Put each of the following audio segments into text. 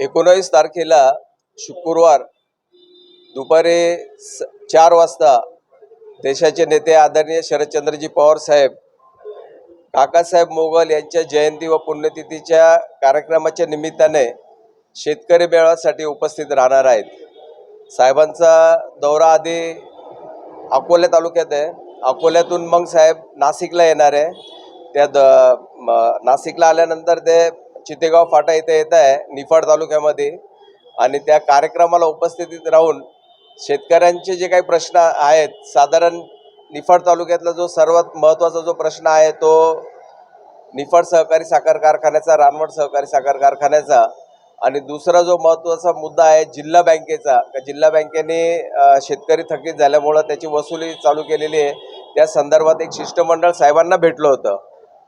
एकोणावीस तारखेला शुक्रवार दुपारी चार वाजता देशाचे नेते आदरणीय शरदचंद्रजी पवार साहेब काकासाहेब मोगल यांच्या जयंती व पुण्यतिथीच्या कार्यक्रमाच्या निमित्ताने शेतकरी मेळाव्यासाठी उपस्थित राहणार आहेत. साहेबांचा दौरा आधी अकोला तालुक्यात आहे. अकोल्यातून मग साहेब नाशिकला येणार आहे. त्या द नाशिकला आल्यानंतर ते चितेगाव फाटा इथे येत आहे निफाड तालुक्यामध्ये. आणि त्या कार्यक्रमाला उपस्थितीत राहून शेतकऱ्यांचे जे काही प्रश्न आहेत साधारण निफाड तालुक्यातला जो सर्वात महत्त्वाचा जो प्रश्न आहे तो निफाड सहकारी साखर कारखान्याचा रानवड सहकारी साखर कारखान्याचा. आणि दुसरा जो महत्त्वाचा मुद्दा आहे जिल्हा बँकेचा. का जिल्हा बँकेने शेतकरी थकीत झाल्यामुळं त्याची वसुली चालू केलेली आहे. त्या संदर्भात एक शिष्टमंडळ साहेबांना भेटलं होतं.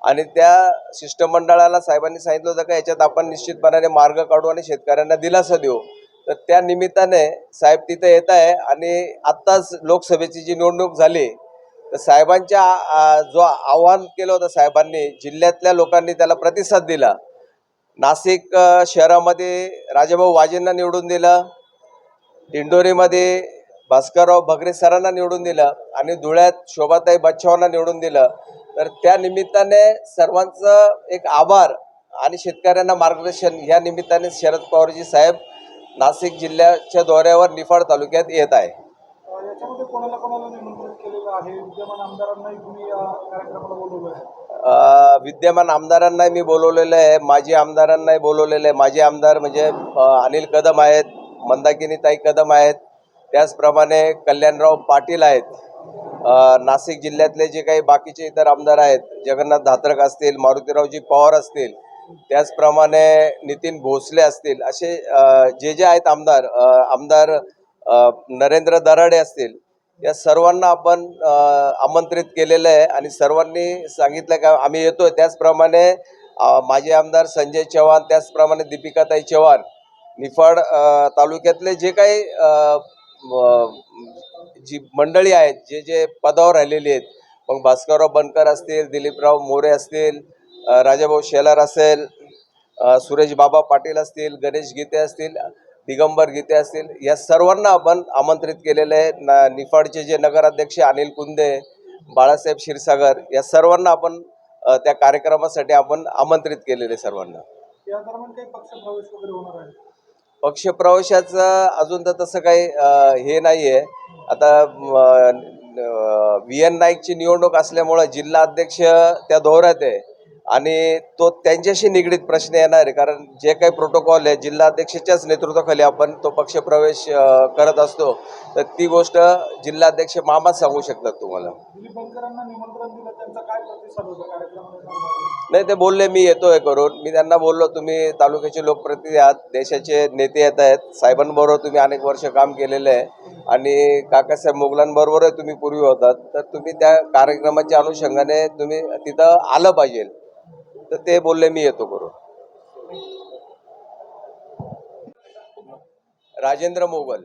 आणि त्या शिष्टमंडळाला साहेबांनी सांगितलं होतं का याच्यात आपण निश्चितपणाने मार्ग काढू आणि शेतकऱ्यांना दिलासा देऊ. तर त्या निमित्ताने साहेब तिथे येत आहे आणि आत्ताच लोकसभेची जी निवडणूक झाली तर साहेबांच्या जो आव्हान केलं होतं साहेबांनी जिल्ह्यातल्या लोकांनी त्याला प्रतिसाद दिला. नाशिक शहरामध्ये राजाभाऊ वाजेंना निवडून दिलं दिंडोरीमध्ये भास्करराव भगरे सरांना निवडून दिलं आणि धुळ्यात शोभाताई बच्चावांना निवडून दिलं. तर त्या निमित्ताने सर्वांचं एक आभार आणि शेतकऱ्यांना मार्गदर्शन. या निमित्ताने शरद पवारजी साहेब नाशिक जिल्ह्याच्या दौऱ्यावर निफाड तालुक्यात येत आहे. विद्यमान आमदारांनाही मी बोलवलेलं आहे. माजी आमदारांनाही बोलवलेलं आहे. माजी आमदार म्हणजे अनिल कदम आहेत मंदाकिनीताई कदम आहेत. त्याचप्रमाणे कल्याणराव पाटील आहेत. नाशिक जिल्ह्यातले जे काही बाकीचे इतर आमदार आहेत जगन्नाथ धात्रक असतील मारुतीरावजी पवार असतील त्याचप्रमाणे नितीन भोसले असतील असे जे जे आहेत आमदार आमदार नरेंद्र दराडे असतील या सर्वांना आपण आमंत्रित केलेलं आहे आणि सर्वांनी सांगितलं का आम्ही येतोय. त्याचप्रमाणे माझे माजी आमदार संजय चव्हाण त्याचप्रमाणे दीपिकाताई चव्हाण निफाड तालुक्यातले जे काही अ, जी मंडळी आहेत जे जे पदावर राहिलेली आहेत मग भास्करराव बनकर असतील दिलीपराव मोरे असतील राजाभाऊ शेलार असेल सुरेश बाबा पाटील असतील गणेश गीते असतील दिगंबर गीते असतील या सर्वांना आपण आमंत्रित केलेले आहे. न निफाडचे जे नगराध्यक्ष अनिल कुंदे बाळासाहेब क्षीरसागर या सर्वांना आपण त्या कार्यक्रमासाठी आपण आमंत्रित केलेले सर्वांना. पक्षप्रवेशाचं अजून तर तसं काही हे नाही आहे आता व्ही एन नाईकची निवडणूक असल्यामुळं जिल्हा अध्यक्ष त्या दौऱ्यात आहे आणि तो त्यांच्याशी निगडीत प्रश्न येणार आहे. कारण जे काही प्रोटोकॉल आहे जिल्हाध्यक्षाच्याच नेतृत्वाखाली आपण तो पक्षप्रवेश करत असतो. तर ती गोष्ट जिल्हाध्यक्ष मामाच सांगू शकतात तुम्हाला. नाही ते बोलले मी येतोय करून. मी त्यांना बोललो तुम्ही तालुक्याचे लोकप्रतिनिधी आहात देशाचे नेते येत आहेत. साहेबांबरोबर तुम्ही अनेक वर्ष काम केलेलं आहे. आणि काकासाहेब मोगलांबरोबरही तुम्ही पूर्वी होतात तर तुम्ही त्या कार्यक्रमाच्या अनुषंगाने तुम्ही तिथं आलं पाहिजे. तर ते बोलले मी येतो करून. राजेंद्र मोगल.